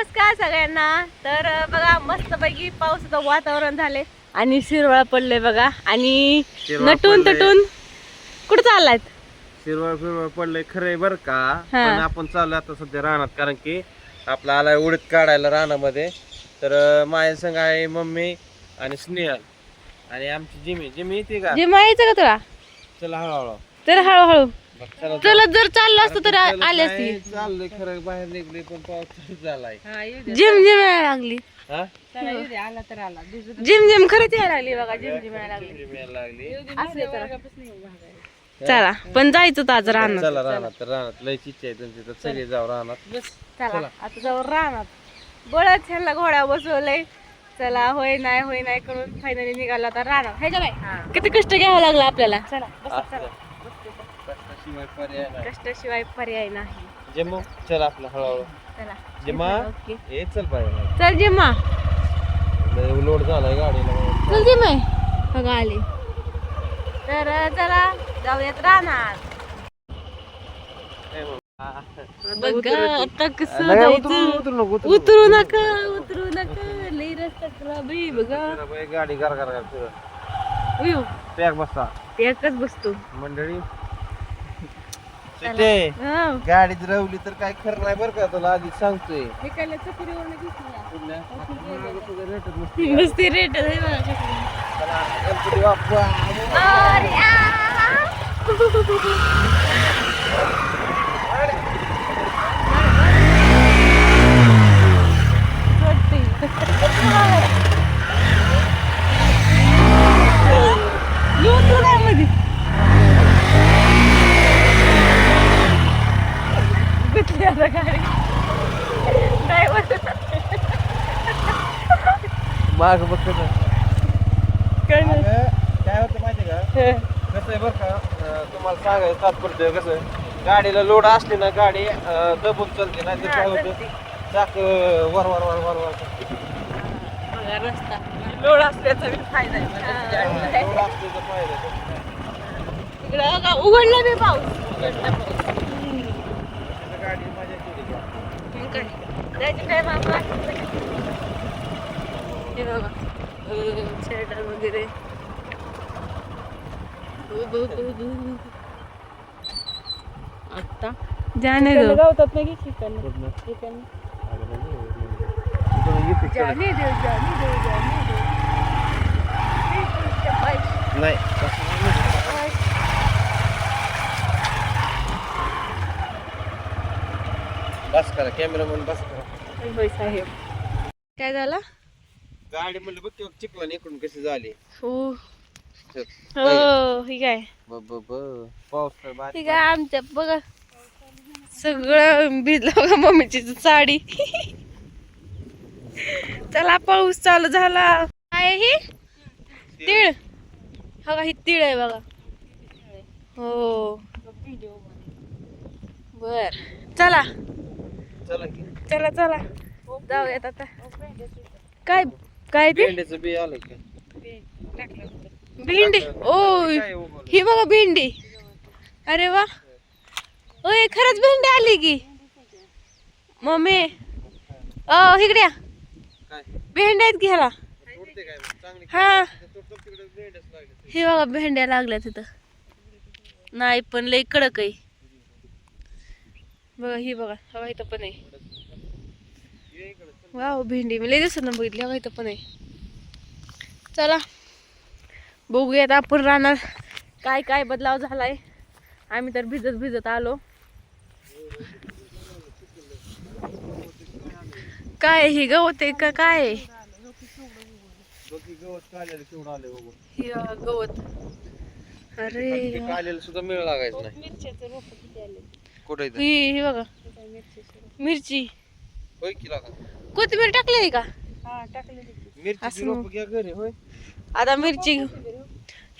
नमस्कार सगळ्यांना. तर बघा मस्तपैकी पावसाचं वातावरण झाले आणि शिरवळा पडले बघा. आणि शिरवळ नटून पडलंय. तटून कुठं चाललायत? शिरवळ फिरवळ पडलंय खरंय बर का. हा. पण आपण चाललो आता सध्या रानात कारण की आपला आलाय उडीत काढायला रानामध्ये. तर अं, माझ्या संग आहे मम्मी आणि स्नेहल. आणि आमची जिमी. जिमी येते का? जिम यायचं का तुला? चला हळूहळू. तर हळूहळू. चलत जर चाललो असतो तर आले असते चाललोय? खरं बाहेर निघले पण पाऊस झालाय. जिम जिम यायला लागली. हा? जिम जिम खरंच यायला लागली बघा जिम जिम यायला लागली. असले तर. चला पण जायचं तर आज राहणार चला रानात. तर रानात लय इच्छा आहे तुमची तर सगळे जाऊ रानात. चला. आता जाऊ राहणार बळच ह्याला घोड्या बसवलंय. चला होय नाही होय नाही करून फायनली निघाला आता राहणार हे किती कष्ट घ्यावं लागलं आपल्याला. चला बसा, चला. कष्टाशिवाय पर्याय नाही. कष्टाशिवाय पर्याय नाही. जम्मू चल आपलं हळूहळू. चला. जिमा ओके. ये चल पाहिजे चल जिम्मा लय लोड झालाय गाडीला. चल जिम्मा बघा आली. तर चला जाऊयात राहणार बघा आता कसं जायचं? उतरू नका उतरू नका. लई रस्ता खराब आहे बघा. गाडी गार गार गार पॅक बसा. एकच बसतो. मंडळी सुटे, हा. गाडी जर रवली तर काय खरं नाही बरं का तुला आधी सांगतोय नसतं. रेट आहे बघा कसली. चला, गणपती बाप्पा अरे आ! मी उतरू काय मध्ये? कुठली आता गाडी ड्रायव्हर माग बघ कसं काय नाही. मागं काय होतं माहिती का हं. कसं आहे बरं का अं, तुम्हाला सांगायचं तात्पर्य कसं गाडीला लोड असली ना गाडी अं, दबून चालते ना ते हा, काय होतं. चाक अं, वर वर वर वर वर करते. बघा रस्ता लोड असल्याचा बी फायदा आहे लोड मला. असले तर फायदा आहे. इकडं बघा, उघडला बी पाऊस मजा केली का? मग काय जायचं काय मामा हे बघा शेटर वगैरे उभ, उभ, उभ, उभ. आता जाने दो गावतात नाही की शिकायला कुठनं? शिकायला इकडं येते कडक. जाने दो जाने दो जाने दो नाही तसं नाही. बस करा कॅमेरामन बस करा होय साहेब. काय झालं? गाडी म्हणलं बघ तेव्हा चिकवान इकडून कशी झाली. हो. हो ही काय? ब ब ब पाऊस तर बारीक ठीक आहे आमच्या बघा. सगळं भिजलं बघा मम्मीची साडी. चला पाऊस चालू झाला. काय आहे ही? तीळ. हो का ही तीळ आहे बघा. हो. बर. चला. चला की. चला चला. जाऊयात आता. काय काय ते? की. भेंडी? ओ? ही बघा भेंडी. अरे वा. ओय खरंच भेंडी आली की. मम्मी अ इकडे भेंड्या आहेत मग? चांगली हा. हे बघा भेंड्या लागल्या तिथं. नाही पण लई कडक आहे. बघा ही बघा हवा इथं पण आहे. वा वाव भेंडी मी लई दिवसांना बघितली हवा इथं पण आहे. चला बघूयात आपण राहणार काय काय बदलाव झालाय. आम्ही तर भिजत भिजत आलो. काय हे गवत आहे का काय? गवत. अरे सुद्धा मिळ लागायचं नाही कुठे? ही ही बघा. मिरची. होय की लागा कोथिंबीर टाकली का? हा मिरची असं रोप घ्या घरी होय. आता मिरची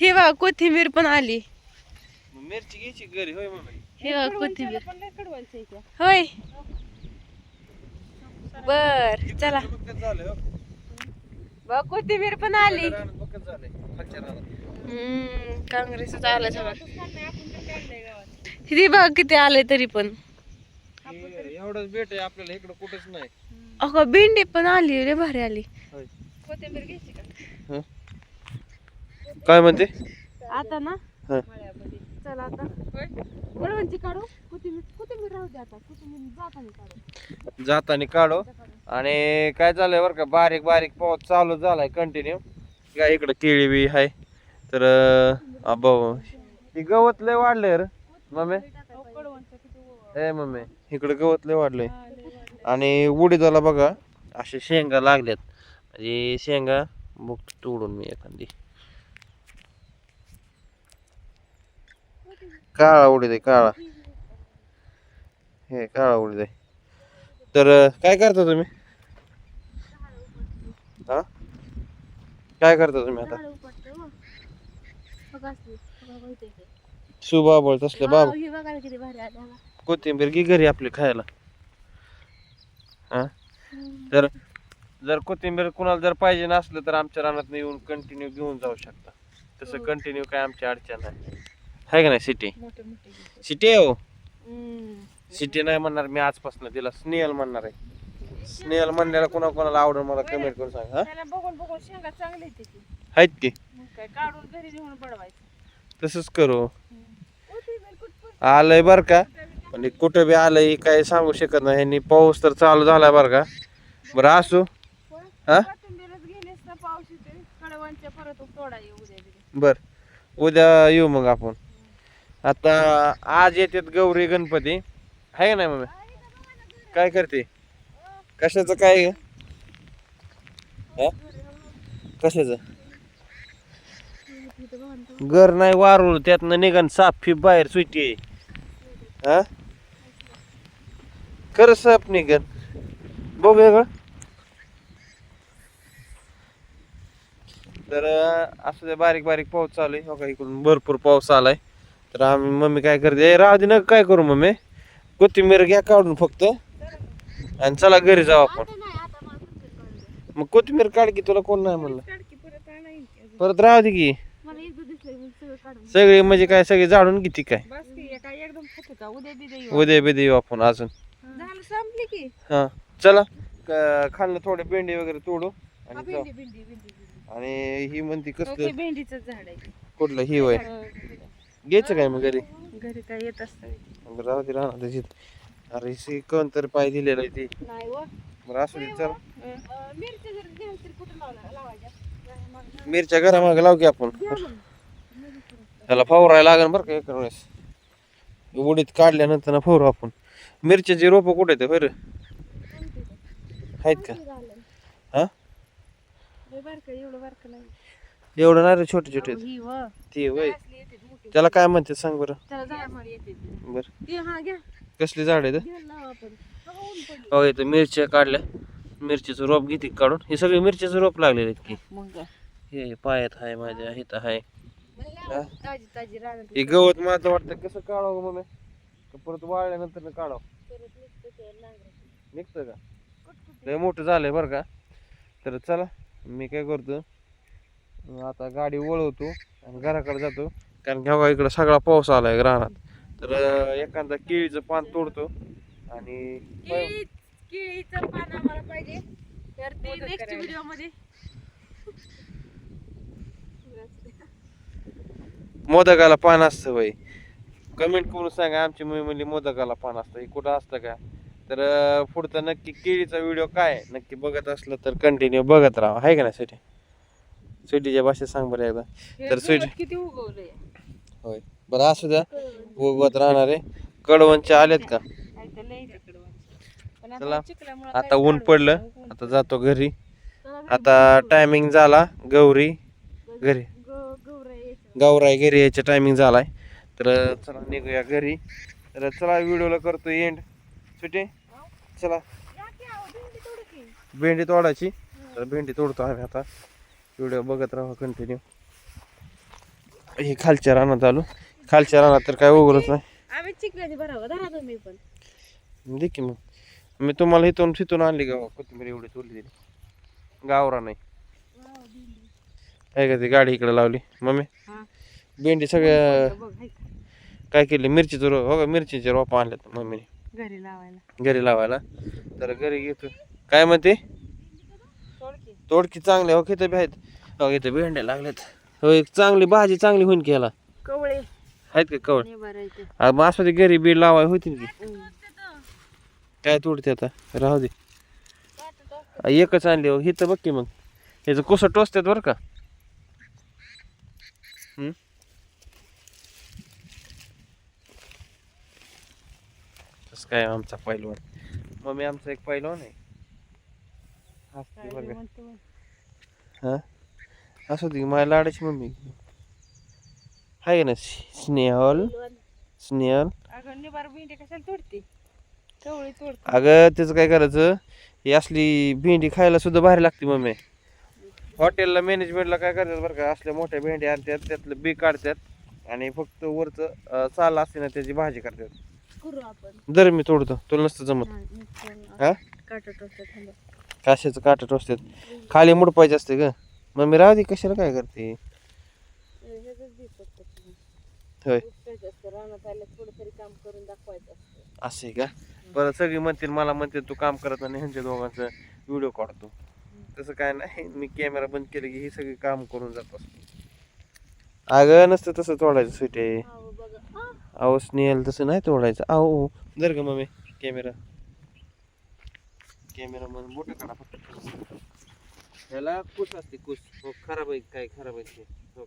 ही बघा कोथिंबीर पण आली. मिरची घ्यायची घरी होय मम्मी? ही बघा कोथिंबीर. होय. बर चला. झालंय हो. बघ कोथिंबीर पण आली. हम्म काँग्रेसच आलं सगळं. किती बघ किती आले तरी पण. एवढंच भेट आहे आपल्याला इकडं कुठंच नाही. अगं भेंडी पण आली रे भारी आली. कोथिंबीर घ्यायची का? हं? काय म्हणते? आता ना? हं. मळ्यामध्ये चला आता. काढू. कोथिंबीर कोथिंबीर राहू दे आता. कोथिंबीर जाताना काढू. जाताना काढू. आणि काय झालंय बरं का बारीक बारीक पाऊस चालू झालाय कंटिन्यू काय इकडं केळी बी आहे तर अबा ही गवत लय वाढलंय रे. मम्मी? ए मम्मी. इकडं गवत लय वाढलंय. लय वाढलं. आणि उडीदाला बघा असे शेंगा लागल्यात. म्हणजे शेंगा बघ तोडून मी एखादी. काळा उडीद आहे काळा. हे काळा उडीद आहे. तर काय करता तुम्ही? हा? काय करता तुम्ही आता? सुबाबळ तसले बाब. ही बघायला किती भारी आली हा. कोथिंबीर घे घरी आपली खायला. हा तर जर कोथिंबीर कुणाला जर पाहिजे नसलं तर आमच्या रानात येऊन कंटिन्यू घेऊन जाऊ शकता. तसं कंटिन्यू काय आमची अडचण आहे आहे का नाही सिटी? मोठे मोठे घ्यायचे. सिटी हो. सिटी नाही म्हणणार मी आजपासून तिला स्नेहल म्हणणार आहे. स्नेहल म्हणण्याला कोणा कोणाला आवडेल मला कमेंट करून सांग हा? त्याला बघून बघून शेंगा चांगली येते ती. आहेत की? मग काय काढून घरी नेऊन बडवायचं तसंच करू. आलंय बर का? पण हे कुठं बी आलंय काय सांगू शकत नाही. ह्यांनी पाऊस तर चालू झालाय बर का? बरं असू. हा? कोथिंबीरच गेलीस तर पाऊस येते कडवणच्या परत तोडा येऊ उद्या बिद्या. बर. उद्या येऊ मग आपण. आता आज येतात गौरी गणपती. आहे का नाही मग काय करते? कशाचं काय ग? हा? कशाचं? घर नाही वारूळ त्यातनं निघन साप फिप बाहेर सुटी आहे. हा? खरं साप निघन. बघूया का तर असं ते बारीक बारीक पाऊस चालू आहे. हो का इकडून भरपूर पाऊस आलाय. तर आम्ही मम्मी काय करते? "ए, राहू दे नका काय करू मम्मी? कोथिंबीर घ्या काढून फक्त. आणि चला घरी जाऊ आपण. मग कोथिंबीर काढ की तुला कोण नाही म्हणलं. परत राहू दे की. सगळं म्हणजे काय सगळे जाळून किती काय? काय एकदम खाते का? उद्या बिद्या येऊ उद्या आपण अजून. झालं संपली की? हा चला. खाल्लं थोडे भेंडी वगैरे तोडू. हा, आणि जाऊ भेंडी भेंडी भेंडी भेंडी. आणि ही म्हणती ओके कसलं भेंडीचं झाड आहे. कुठलं? ही वय हो. घ्यायचं काय मग घरी? घरी काय येत असतं मग राहू दे राहणार त्याच्यात. अरे सी कोण तरी पाय दिलेलं आहे ते. नाही व. बरं असू दे चल. मिरच्या जर घ्याल तर कुठं लावणार? लावायच्या मिरच्या घरामागे लावू की आपण? त्याला फवारायला लागेल बरं का एका वेळेस? उडीत काढल्यानंतर ना फवारू आपण. मिरच्याची रोपं कुठे आहेत बरं? आहेत का? हा? एवढं नाही एवढं नाही रे छोटे छोटे ते वय. त्याला काय म्हणते सांग बरं. बरं. ती कसली झाड आहेत घ्या लावा आपण बघा ऊन पडलं. हो इथं मिरच्या काढल्या. मिरचीचं रोप घेते काढून. हे सगळे मिरच्याचं रोप लागलेले आहेत की. हे पायात आहे माझ्या इथं आहे हा? ताजी हे गवत मला तर वाटतं कसं काढावं मग का परत वाळल्यानंतर काढावं? निघतं का? लय मोठं झालंय बरं का? तर चला मी काय करतो आता गाडी वळवतो आणि घराकडे जातो. कारण की बघा इकडं सगळा पाऊस आलाय रानात. तर अं, एखादा केळीचं पान तोडतो आणि केळी केळीचं पान आम्हाला पाहिजे. तर ते नेक्स्ट. व्हिडिओमध्ये. मोदकाला पान असतं बाई. कमेंट करून सांगा आमची मुली म्हणली मोदकाला पान असतं. हे कुठं असतं का? तर पुढचा नक्की केळीचा व्हिडिओ काय? नक्की बघत असलं तर कंटिन्यू बघत राहा. आहे का नाही सिटी सिटीच्या भाषेत सांग बरं एकदा. तर स्वीट किती होय. बरं असू द्या. उगवत राहणार आहे. कडवणचे आलेत का? चला, आता ऊन पडलं. आता जातो घरी. आता टायमिंग झाला. गौरी. घरी. ग- गौरा यायचं. गौराई घरी यायचा टायमिंग झालाय. तर चला निघूया घरी. तर चला व्हिडिओला करतो एंड सुटे? चला. आहो, भेंडी तोडायची. तर भेंडी तोडतो आम्ही आता. व्हिडिओ बघत राहा कंटिन्यू हे खालच्या रानात आलो. खालच्या रानात तर काय उघडच नाही. आम्ही भरावं धरा तुम्ही पण. दे की मग. मी तुम्हाला इथून तिथून आणली का कोथिंबीर एवढी तोडली दिली गावरा नाही आहे का ती गाडी इकडे लावली? मम्मी. भेंडी सगळ्या? काय केली? मिरचीचं रो हो का? मिरचीचे रोप आणल्यात मम्मीने. घरी लावायला. घरी लावायला? तर घरी घेतो. काय म्हणते? तोडकी. चांगले हो किती बी आहेत. हो इथे भेंड्या लागल्यात. हो एक चांगली भाजी चांगली होईन की ह्याला कवळे. आहेत का कवळ? भरायचे. आ, मग असं ते घरी बीड लावाय होती की. काय तोडते आता? राहू दे. आ, एकच आणली हो हिथं बघ की मग. ह्याचं कसं टोचतात बरं का हम्म? तसं काय आमचा पैलवान मम्मी आमचा एक पैलवान आहे हा असू दे माझ्या लाडाची मम्मी आहे ना स्नेहल स्नेहल अगं भेंडी त्याचं काय करायचं ही असली भेंडी खायला सुद्धा भारी लागते मम्मी हॉटेलला मॅनेजमेंटला काय करतात बरं का असल्या मोठ्या भेंड्या आणतात त्यातलं बी काढतात आणि फक्त वरचं साल असते ना त्याची भाजी करतात करू आपण. दर मी तोडतो तुला नसतं जमत. हा काटा टोचतात थांबा. काशाचं काटा टोचतात? खाली मुडपायचे असते ग. मम्मी राहू दे कशाला काय करते? ह्याचंच बी फक्त तुम्ही. होय. उपटायचं असतं रानात आलं थोडं तरी काम करून दाखवायचं असतं. असं आहे का? परत सगळी म्हणतील मला म्हणतील तू काम करत नाही ह्यांच्या दोघांचं व्हिडिओ काढतो. तसं काय नाही मी कॅमेरा बंद केलं की ही सगळी काम करून जात असतो. अगं नसतं तसं तोडायचं सुटे आ, अहो स्नेहल तसं नाही तोडायचं. अहो जर का मम्मी कॅमेरा कॅमेरा म्हणून मोठं काढा फक्त. ह्याला कुस असते कुस. हो खराब आहे काय खराब आहे ते. हो.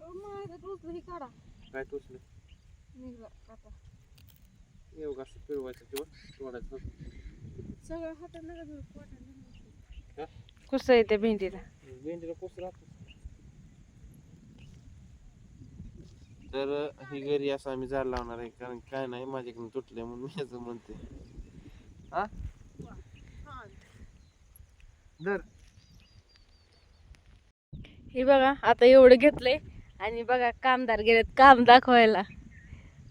हे काय टोचलं? येऊ का असं फिरवायचं किंवा तोडायचं. सगळं हातात नका? कसं येते भेंडीला? भेंडीला कुस राहतो तर ही घरी असं आम्ही झाड लावणार आहे. कारण काय नाही माझ्याकडून तुटले म्हणून मी असं म्हणते हा? धर. हे बघा आता एवढं घेतलंय. आणि बघा कामदार गेलेत काम दाखवायला.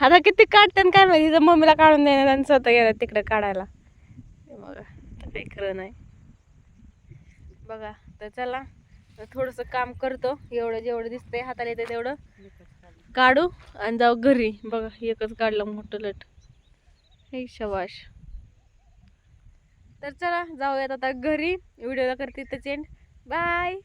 आता किती काढतात काय माहिती? मम्मीला काढून देणार आणि स्वतः गेला तिकडे काढायला. बघा काही खरं नाही. बघा तर चला थोडंसं काम करतो. एवढं जेवढं दिसतंय हाताला येतं तेवढं. काढू आणि जाऊ घरी. बघा एकच काढलं मोठं लट. हे शबाश. तर चला जाऊयात आता घरी. व्हिडिओला करते तर चेंड बाय